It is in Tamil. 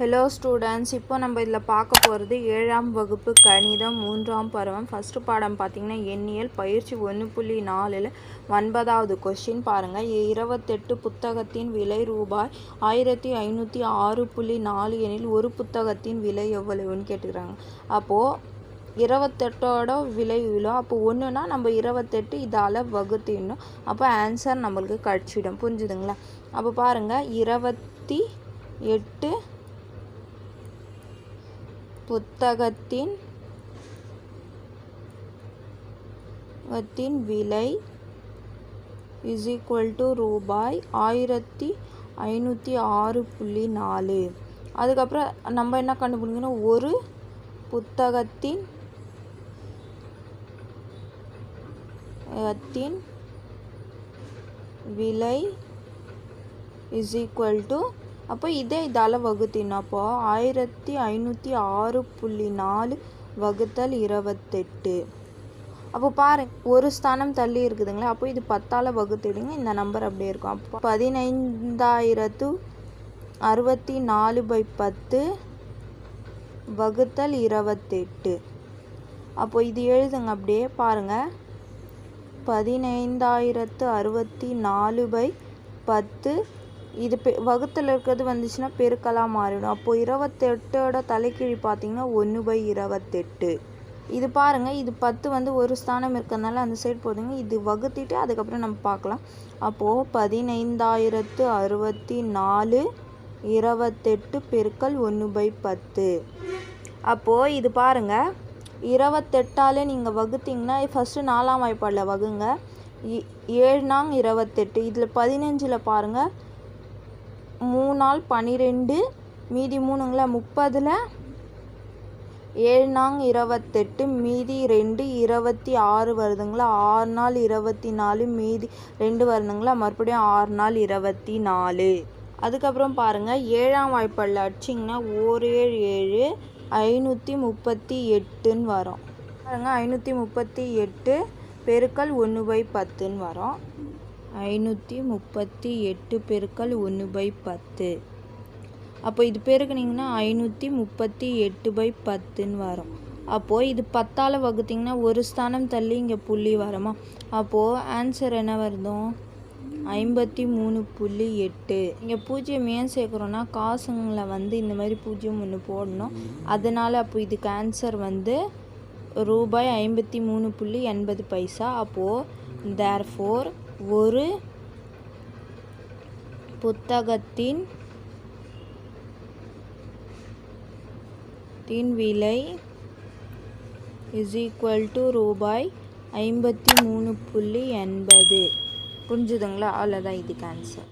ஹலோ ஸ்டூடெண்ட்ஸ் இப்போ நம்ம இதில் பார்க்க போகிறது ஏழாம் வகுப்பு கணிதம் மூன்றாம் பருவம். ஃபஸ்ட்டு பாடம் பார்த்திங்கன்னா எண்ணியல் பயிற்சி ஒன்று புள்ளி நாலில் ஒன்பதாவது கொஷின் பாருங்கள் இருபத்தெட்டு புத்தகத்தின் விலை ரூபாய் ஆயிரத்தி ஐநூற்றி ஆறு புள்ளி நாலு எனில் ஒரு புத்தகத்தின் விலை எவ்வளவுன்னு கேட்டுக்கிறாங்க. அப்போது இருபத்தெட்டோட விலை விழும் அப்போ ஒன்றுனா நம்ம இருபத்தெட்டு இதால் வகுத்திடணும். அப்போ ஆன்சர் நம்மளுக்கு கழிச்சிடும் புரிஞ்சுதுங்களா? அப்போ பாருங்கள் இருபத்தி எட்டு புத்தகத்தின் புத்தகத்தின் விலை இஸ் ஈக்குவல் டு ரூபாய் ஆயிரத்தி ஐநூற்றி ஆறு புள்ளி நாலு. அதுக்கப்புறம் நம்ம என்ன கண்டுபிடிக்கணும்? ஒரு புத்தகத்தின் புத்தகத்தின் விலை இஸ் ஈக்குவல் டு அப்போ இதே இதால் வகுத்தினோம் அப்போ ஆயிரத்தி ஐநூற்றி ஆறு புள்ளி நாலு வகுத்தல் இருபத்தெட்டு. அப்போ பாரு ஒரு ஸ்தானம் தள்ளி இருக்குதுங்களா அப்போ இது பத்தால் வகுத்துடுங்க இந்த நம்பர் அப்படியே இருக்கும். அப்போ பதினைந்தாயிரத்து அறுபத்தி நாலு பை பத்து வகுத்தல் இருபத்தெட்டு. அப்போ இது எழுதுங்க அப்படியே பாருங்கள் பதினைந்தாயிரத்து அறுபத்தி நாலு பை பத்து இது பெ வகுத்தில் இருக்கிறது வந்துச்சுன்னா பெருக்கலாக மாறிடும். அப்போது இருபத்தெட்டோட தலைக்கீழி பார்த்தீங்கன்னா ஒன்று பை இருபத்தெட்டு இது பாருங்கள் இது பத்து வந்து ஒரு ஸ்தானம் இருக்கிறதுனால அந்த சைடு போதுங்க. இது வகுத்திட்டு அதுக்கப்புறம் நம்ம பார்க்கலாம் அப்போது பதினைந்தாயிரத்து அறுபத்தி நாலு இருபத்தெட்டு பெருக்கல் ஒன்று பை பத்து. அப்போது இது பாருங்கள் இருபத்தெட்டாலே நீங்கள் வகுத்தீங்கன்னா ஃபஸ்ட்டு நாலாம் வாய்ப்பாடில் வகுங்க. ஏழு நாங் இருபத்தெட்டு இதில் பதினஞ்சில் பாருங்கள் மூணால் பன்னிரெண்டு மீதி மூணுங்களா முப்பதில் ஏழு நாங் இருபத்தெட்டு மீதி ரெண்டு இருபத்தி ஆறு வருதுங்களா? ஆறு நாள் இருபத்தி நாலு மீதி ரெண்டு வருதுங்களா? மறுபடியும் ஆறு நாள் இருபத்தி நாலு அதுக்கப்புறம் பாருங்கள் ஏழாம் வாய்ப்பாடில் அடிச்சிங்கன்னா ஓர் ஏழு ஏழு ஐநூற்றி முப்பத்தி எட்டுன்னு வரும். பாருங்கள் ஐநூற்றி முப்பத்தி எட்டு பெருக்கல் ஒன்று பை பத்துன்னு வரும். ஐநூற்றி முப்பத்தி எட்டு பெருக்கல் ஒன்று பை பத்து. அப்போ இது பெருக்குனிங்கன்னா ஐநூற்றி முப்பத்தி எட்டு பை பத்துன்னு வரும். அப்போது இது பத்தால் வகுத்திங்கன்னா ஒரு ஸ்தானம் தள்ளி இங்கே புள்ளி வருமா? அப்போது ஆன்சர் என்ன வருதும் ஐம்பத்தி மூணு புள்ளி எட்டு. இங்கே பூஜ்ஜியம் ஏன் சேர்க்குறோன்னா காசுங்களை வந்து இந்த மாதிரி பூஜ்ஜியம் ஒன்று போடணும். அதனால் அப்போ இதுக்கு ஆன்சர் வந்து ரூபாய் ஐம்பத்தி மூணு புள்ளி எண்பது பைசா. அப்போது தேர் ஃபோர் ஒரு புத்தகத்தின் தின் விலை இஸ் ஈக்குவல் டு ரூபாய் ஐம்பத்தி மூணு புள்ளி எண்பது. புரிஞ்சுதுங்களா? அவ்வளோதான் இதுக்கு ஆன்சர்